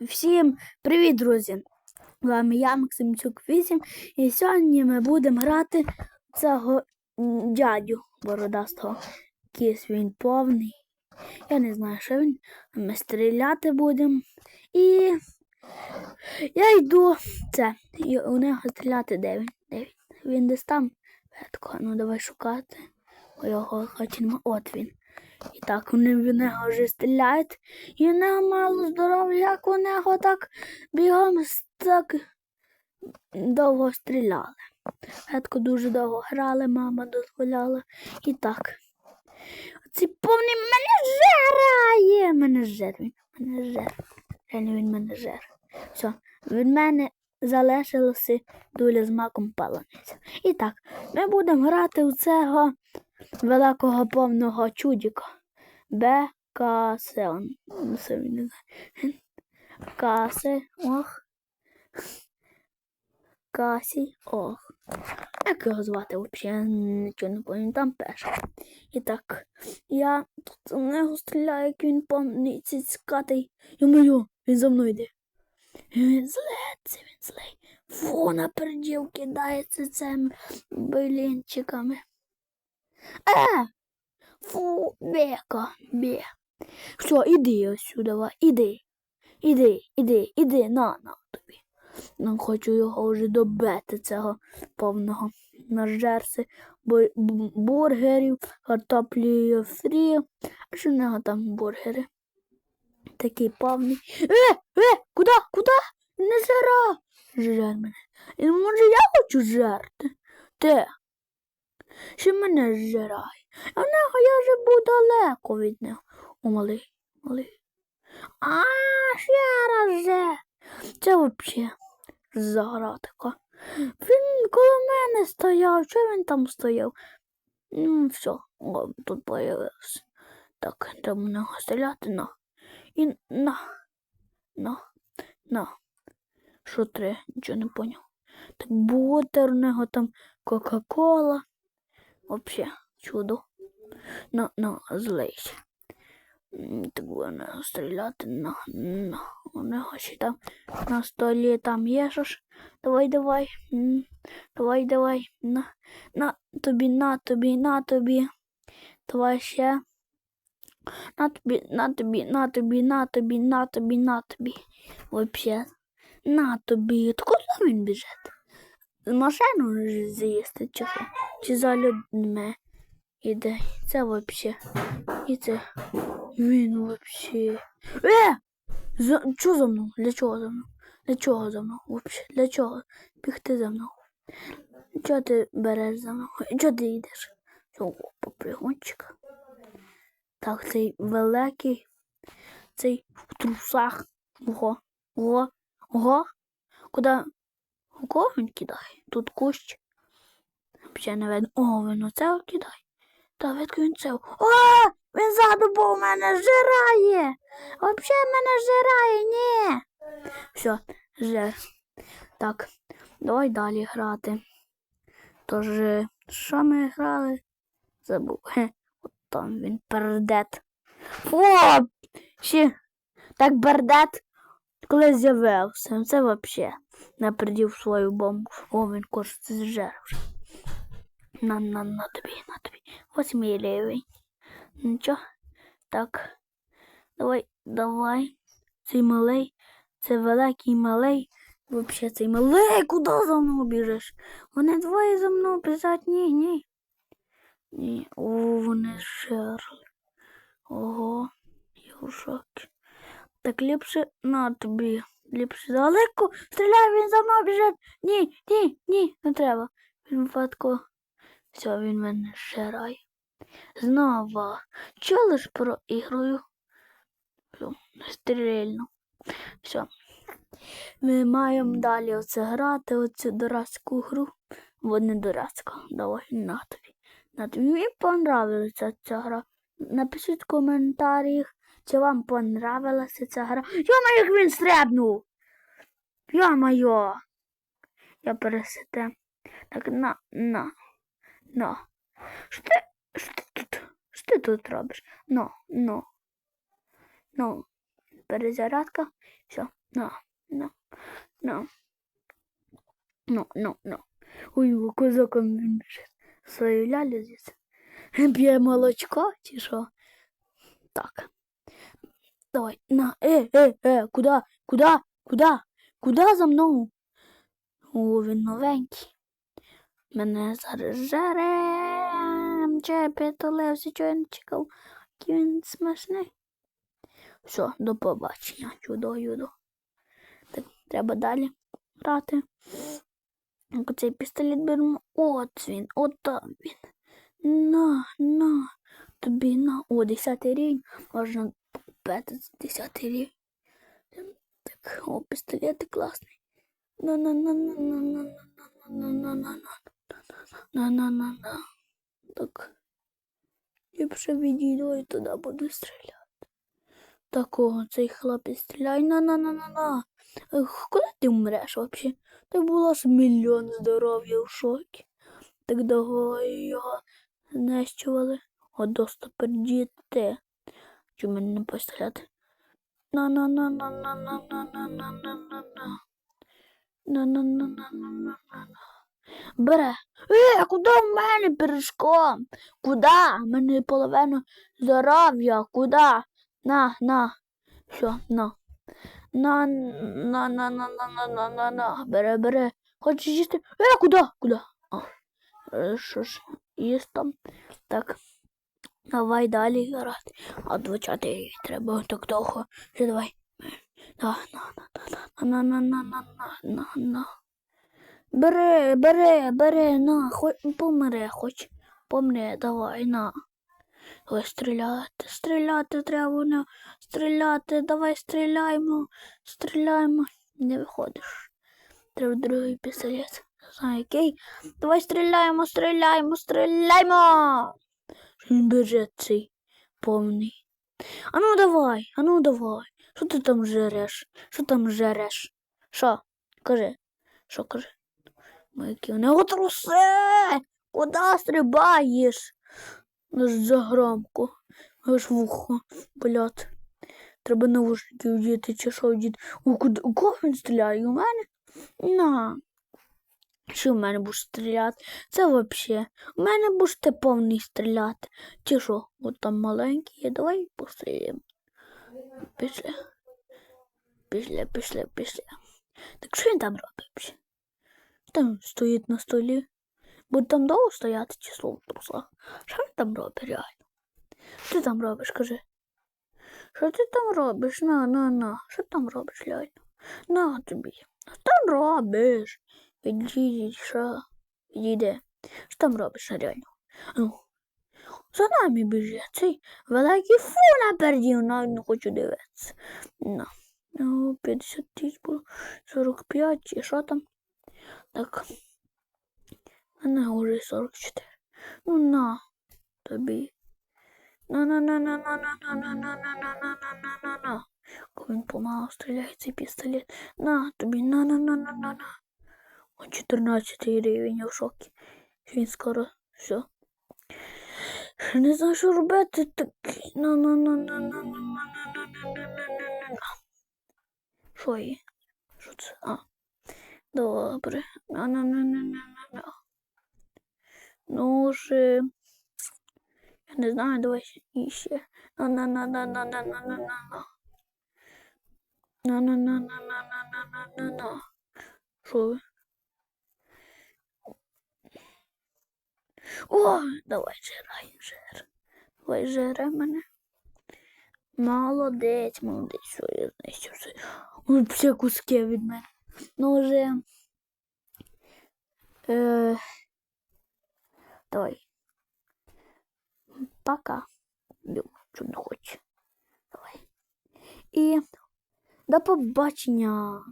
Всім привіт, друзі! З вами я, Максимчук 8, і сьогодні ми будемо грати цього дядю бородастого. Кіс він повний. Я не знаю, що він. Ми стріляти будемо. І я йду. Це. І у нього стріляти де він? Де він? Він десь там. Ну давай шукати. Його хоч нема. От він. І так вони в нього вже стріляють. І нього мало здоров'я, як у нього так бігом так довго стріляли. Гетко дуже довго грали, мама дозволяла. І так. Ці повні мене жерає. Мене жер він. Мене жер. Реально він мене жер. Все, від мене залишилося дуля з маком палениця. І так, ми будемо грати у цього великого повного чудіка. Не знаю. Касе, ох. Касі, ох. Як його звати взагалі? Нічого не пам'ятаю, там пише. І так, я тут у нього стріляю, як він повний цицькатий. Йо-моє, він за мною йде. Він зле, це він злий. Фу, напередів кидається цими блінчиками. Е! Фу, бека, бе. Все, іди ось сюди, іди. Іди, іди, іди, на, на тобі. Ну, хочу його вже добити, цього повного нажерси бу- бургерів, картоплі фрі. А що в нього там бургери? Такий повний. Е, е, куди, куди? Не жара. Жер мене. І може я хочу жерти? Те. Що мене зжирає? А нього я вже був далеко від нього. О, малий, малий. А, ще раз же. Це взагалі загратика. Він коло мене стояв. Що він там стояв? Ну, все, о, тут появився. Так, треба нього стріляти на. І на. На. На. Що треба? Нічого не поняв. Так бутер у нього там Кока-Кола. Вообще чудо. На, на, злейся. М, Так будемо стріляти на, на. Нього там на столі там є. Давай, давай. Давай, давай. На, на тобі, на тобі, на тобі. Давай ще. На тобі, на тобі, на тобі, на тобі, на тобі, на тобі. Вообще. На тобі. Та куди він біжить? Машину ж заїсти чи? Чи за людьми іде? Це вообще. І це. Він вообще. Е! За... Чого за мною? Для чого за мною? Для чого за мною? Вообще? Для чого? Бігти за мною. Чого ти береш за мною? Чого ти йдеш? Цього попригончика. Так, цей великий, цей в трусах. Ого, ого, ого. Куди? Він кидає? Тут кущ. Взагалі не видно. О, він оце кидає. Та видко він це. О! Він ззаду був мене жирає. Взагалі мене жирає, ні. Все, жир. Так, давай далі грати. Тож, е, що ми грали? Забув. Хе, от там він пердет. О! Ще так бердет, коли з'явився. Це взагалі напередив свою бомбу. О, він кошти зжер вже. На, на, на тобі, на тобі. Ось лівий. Нічого. Так. Давай, давай. Цей малий. Це великий малий. Вообще цей малий, куди за мною біжиш? Вони двоє за мною біжать. Ні, ні. Ні. О, вони жерли. Ого, я в шокі. Так ліпше на тобі. Ліпше далеко. Стріляй, він за мною біжить. Ні, ні, ні, не треба. Він випадку. Все, він мене ширає. Знову. Чого ж про ігрою? Стрільно. Все. Ми маємо далі оце грати, оцю дурацьку гру. Бо не дурацька. Давай на тобі. На тобі. Мені понравилася ця гра. Напишіть в коментарях, чи вам понравилася ця гра. Йома, як він стрибнув! Йо-моє! Я пересите. Так, на, на, на. Що ти, тут? Що ти тут робиш? Ну, ну. Ну, перезарядка. Все, На, на, на. Ну, ну, ну. Ой, у козаком він. Свою лялю з'їсть. П'є молочко чи що? Так. Давай, на, е, е, е, куда, куда, куда, куда за мною? О, він новенький. Мене зараз жаре. Чепі, Левсі, чого не чекав. Який він смачний. Все, до побачення. Чудо, юдо. Так, треба далі грати. Цей пістолет беремо. От він, от він. На, на, тобі на. О, 10 рівень. Можна купити за 10 рівень. Так, о, пістолет класний. На на на на на на на на на на на на на на Так. Ліпше відійду і туди буду стріляти. Так, о, цей хлопець стріляє на на на на на Коли ти вмреш взагалі? Ти була ж мільйон здоров'я в шокі. Так довго його знищували. От доступер діти. Чи мене не постріляти? На на на на на на на на на на на на на на на на на на Бере. Е, куди в мене пиріжком? Куда? Мене половина здоров'я. Куда? На, на. Все, на. На, на, на, на, на, на, на, на, на. Бере, бере. Хочеш їсти? Е, куди? Куди? А, е, що ж, там. Так. Давай далі грати. А двочати треба так довго. Ще давай. На, на, на, на, на, на, на, на, на. Бери, бери, бери, на, хоч помре, хоч помре, давай, на. Давай стріляти, стріляти треба, на, стріляти, давай стріляємо, стріляємо. Не виходиш. Треба другий пістолет. Знаю який. Давай стріляємо, стріляємо, стріляємо. Бюджет цей повний. А ну давай, а ну давай. Що ти там жереш? Що там жереш? Що? Кажи, що кажи? Майки, не труси! Куда стрибаєш? Ну ж загромко. Аж вухо, блядь. Треба навушники вдіти, чи що вдіти. У кого він стріляє? У мене? На. Чи в мене будеш стріляти? Це взагалі. У мене будеш ти повний стріляти. Чи що? От там маленький давай постріляємо. Пішли. Пішли, пішли, пішли. Так що він там робить? Там стоїть на столі. Буде там довго стояти число в трусах. Що він там робить реально? Що ти там робиш, кажи? Що ти там робиш? На, на, на. Що там робиш, реально? На тобі. Що там робиш? Відійди, що? Що там робиш, реально? Ну. За нами біжить цей великий фу напердів, навіть не хочу дивитися. На. Ну, 50 тисяч було, 45 чи що там. Так. Мене вже 44. Ну на тобі. На на на на на на на на на на на на на на на на Коли він помало стріляє цей пістолет. На тобі на на на на на на О 14 рівень я в шокі. Він скоро все. Не знаю, що робити. Так на на на на на на на на на Що є? Що це? А. Добре. На на на на на на Ну же. Я не знаю, давай іще. На на на на на на на на на. На на на на на на на на на на. Що ви? О, давай жирай, жир. Давай жире мене. Молодець, молодець, що я знищив все. Все куски від мене. Ну вже. Е, давай. Пока. Що не хочу. Давай. І до побачення.